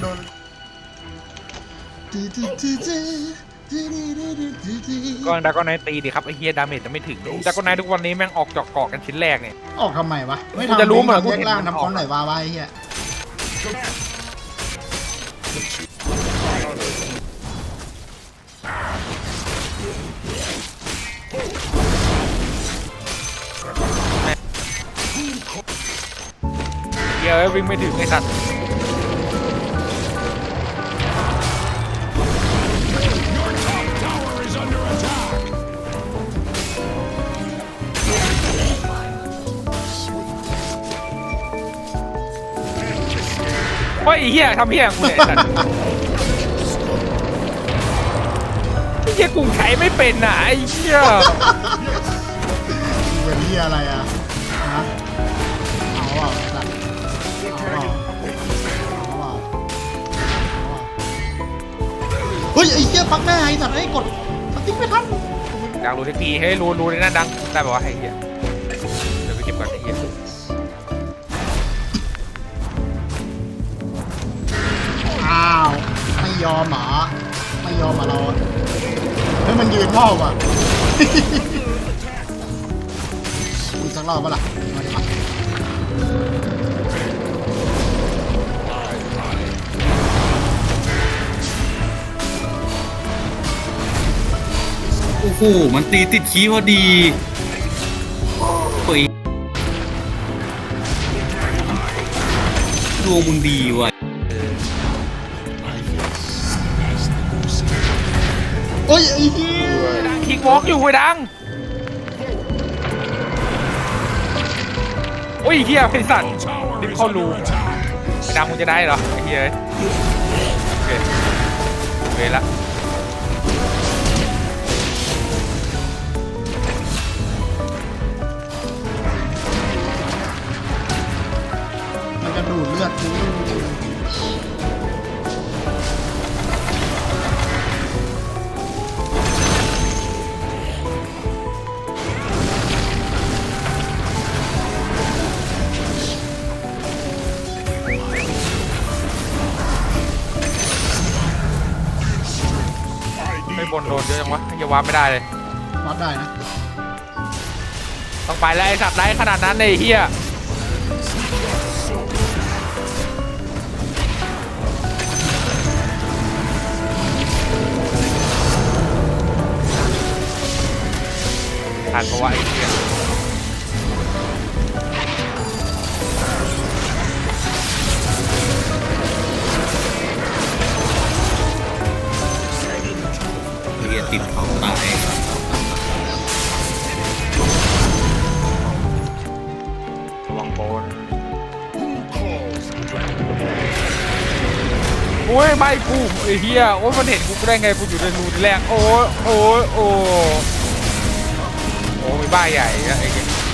โดนจีจีจีจีจีจีจีจีจีก็ดากอนไนตีดิครับไอ้เฮียดาเมจจะไม่ถึงดากอนไนทุกวันนี้แม่งออกจอกเกาะกันชิ้นแรกเนี่ย ออกทำไมวะ ไม่กูทำจะรู้เหมือนกูแยเห็กนล่างมันน้ำอก้ออกนไหนวาวะไอ้เหี้ย เฮียเอ้ยวิ่งไม่ถึงไอ้สัตว์เฮ้ยเฮียทำเฮียกูเนี่ยไอ้สัตว์ไอ้เฮียกูใช้ไม่เป็นน่ะไอ้เฮียเป็นเหี้ยอะไรอะฮะเอาอะ ยไอ้เหี้ยปักแม่ไอ้สัตว์ไอ้กดสติ๊กไม่ทันอยากรู้ทคนิคให้รู้รู้ในนั้นดังได้แบบว่าไอ้เหี้ยเดี๋ยวไปเก็บก่อนไอ้เหี้ยอ้าวไม่ยอมหรอไม่ยอมมาเราเฮ้ยมันยืนมอบอะอีกสักรอบปะล่ะมาดิมา อ้โหมันตีติดขี้พอดีเฮ้ยดวงมึงดีว่ะโอ้ยไอ้เหี้ยคิกวอล์กอยู่ไอ้ดัง โอ้ยไอ้เหี้ยไอ้สัตว์รีบเข้ารูไอ้ดังมึงจะได้เหรอไอ้เหี้ยโอเคโอเคละ จะดูดเลือดกูไม่บนโดนเยอะจังวะให้ยาวาไม่ได้เลย วัดได้นะ ต้องไปแล้วไอ้สัตว์ไรขนาดนั้นเลยไอ้เหี้ย ทันเพราะว่าไอ้เหี้ยเรียนติดเขาตายระวังโบนโอ้ยไม่กูไอ้เหี้ยโอ้ยมันเห็นกูได้ไงกูอยู่ในรูที่แรกโอ้ยโอ้ยโอ้โอ้ยบ้าใหญ่อะไอ้เกม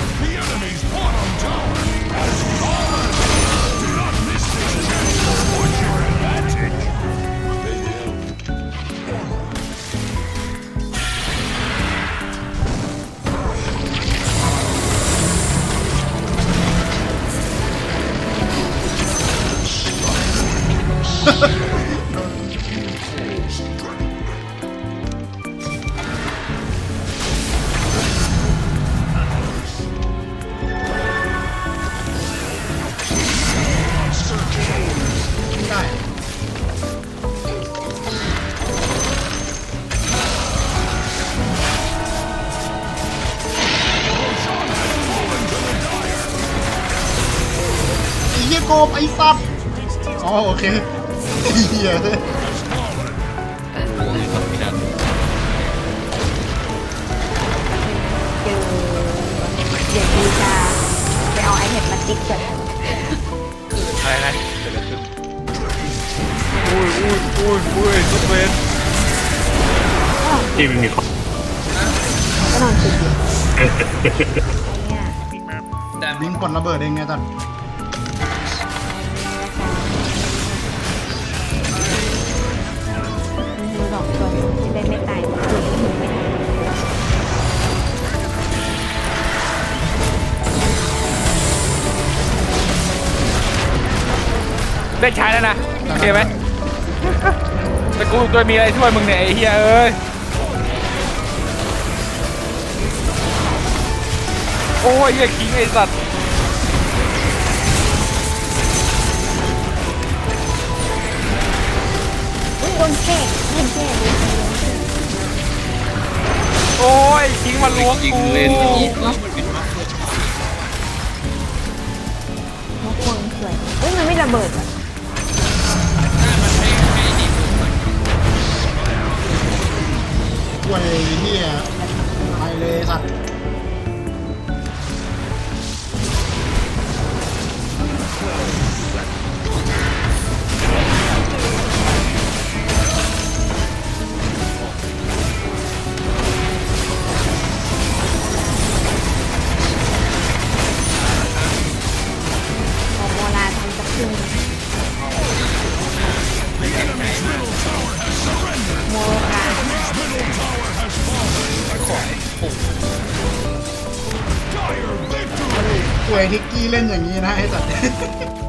ไอ้เหี้ยโกบไอ้สัตว์อ๋อโอเคเหี้ยโอ้ยทำไม่ได้เจอเดี๋ยวดีจะไปเอาไอเทมมาติ๊กก่อนอะไรนะเกิดอะไรขึ้นอุ้ยอุ้ยอุ้ยอุ้ยซุปเปอร์ที่มันมีข้อก็นอนติดอยู่เนี่ยบิงปนระเบิดเองไงตั องคนจะได้ไม่ตายคือหิวไม่ไได้ใช้แล้วนะโอเคไหมแต่กูตัวมีอะไรช่วยมึงเนี่ยไอ้เฮียเอ้ยโอ้ยเฮียขิงไอ้สัตว์ มาล้วงยิงกูเล่นนกควงสวยเฮ้ยมันไม่ระเบิดอะกล้วยเฮียไปเลยสัตว์ วยทิกกี้เล่นอย่างนี้นะไอ้สัตว์